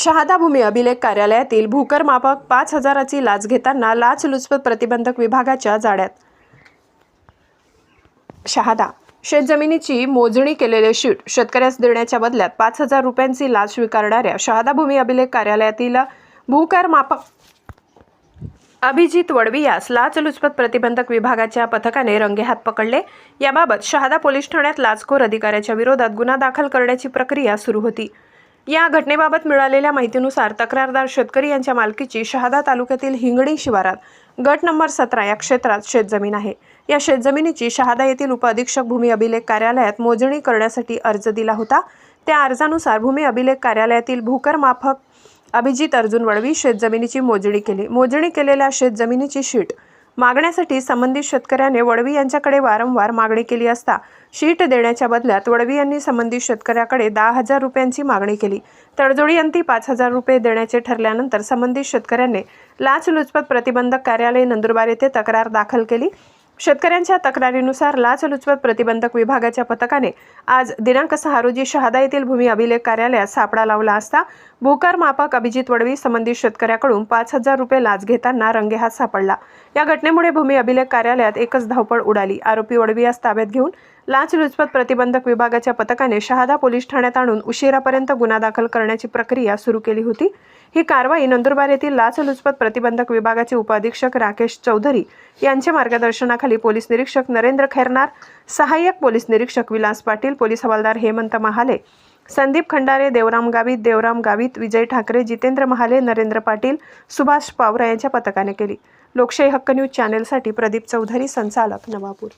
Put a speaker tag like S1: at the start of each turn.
S1: शहादा भूमी अभिलेख कार्यालयातील भूकर मापक पाच हजाराची लाच घेताना लाचलुचपत प्रतिबंधक विभागाच्या जाड्यात शहादा शेतजमिनीची मोजणी केलेले शीट शेतकऱ्यास देण्याच्या बदल्यात पाच हजार रुपयांची लाच स्वीकारणाऱ्या शहादा भूमी अभिलेख कार्यालयातील भूकर मापक अभिजित वडवी यास लाचलुचपत प्रतिबंधक विभागाच्या पथकाने रंगेहात पकडले. याबाबत शहादा पोलीस ठाण्यात लाचखोर अधिकाऱ्याच्या विरोधात गुन्हा दाखल करण्याची प्रक्रिया सुरू होती. या घटनेबाबत मिळालेल्या माहितीनुसार तक्रारदार शेतकरी यांच्या मालकीची शहादा तालुक्यातील हिंगणी शिवारात गट नंबर सतरा या क्षेत्रात शेतजमीन आहे. या शेतजमिनीची शहादा येथील उपअधीक्षक भूमी अभिलेख कार्यालयात मोजणी करण्यासाठी अर्ज दिला होता. त्या अर्जानुसार भूमी अभिलेख कार्यालयातील भूकर माफक अभिजित अर्जुन वडवी शेतजमिनीची मोजणी केली. मोजणी केलेल्या शेतजमिनीची शीट मागण्यासाठी संबंधित शेतकऱ्याने वडवी यांच्याकडे वारंवार मागणी केली असता शीट देण्याच्या बदल्यात वडवी यांनी संबंधित शेतकऱ्याकडे दहा हजार रुपयांची मागणी केली. तडजोडीअंती पाच हजार रुपये देण्याचे ठरल्यानंतर संबंधित शेतकऱ्याने लाचलुचपत प्रतिबंधक कार्यालय नंदुरबार येथे तक्रार दाखल केली. शेतकऱ्यांच्या तक्रारीनुसार लाचलुचपत प्रतिबंधक विभागाच्या पथकाने आज दिनांक सहा रोजी शहादा येथील भूमी अभिलेख कार्यालयात सापळा लावला असता भूकर मापक अभिजित वडवी संबंधित शेतकऱ्याकडून पाच हजार रुपये लाच घेताना रंगेहात सापडला. या घटनेमुळे भूमी अभिलेख कार्यालयात एकच धावपळ उडाली. आरोपी वडवी यास ताब्यात घेऊन लाचलुचपत प्रतिबंधक विभागाच्या पथकाने शहादा पोलीस ठाण्यात आणून उशिरापर्यंत गुन्हा दाखल करण्याची प्रक्रिया सुरू केली होती. ही कारवाई नंदुरबार येथील लाचलुचपत प्रतिबंधक विभागाचे उपअधीक्षक राकेश चौधरी यांच्या मार्गदर्शनाखाली पोलीस निरीक्षक नरेंद्र खैरनार सहाय्यक पोलीस निरीक्षक विलास पाटील पोलीस हवालदार हेमंत महाले संदीप खंडारे देवराम गावित देवराम गावित विजय ठाकरे जितेंद्र महाले नरेंद्र पाटील सुभाष पावरा यांच्या पथकाने केली. लोकशाही हक्क न्यूज चॅनेलसाठी प्रदीप चौधरी संचालक नवापूर.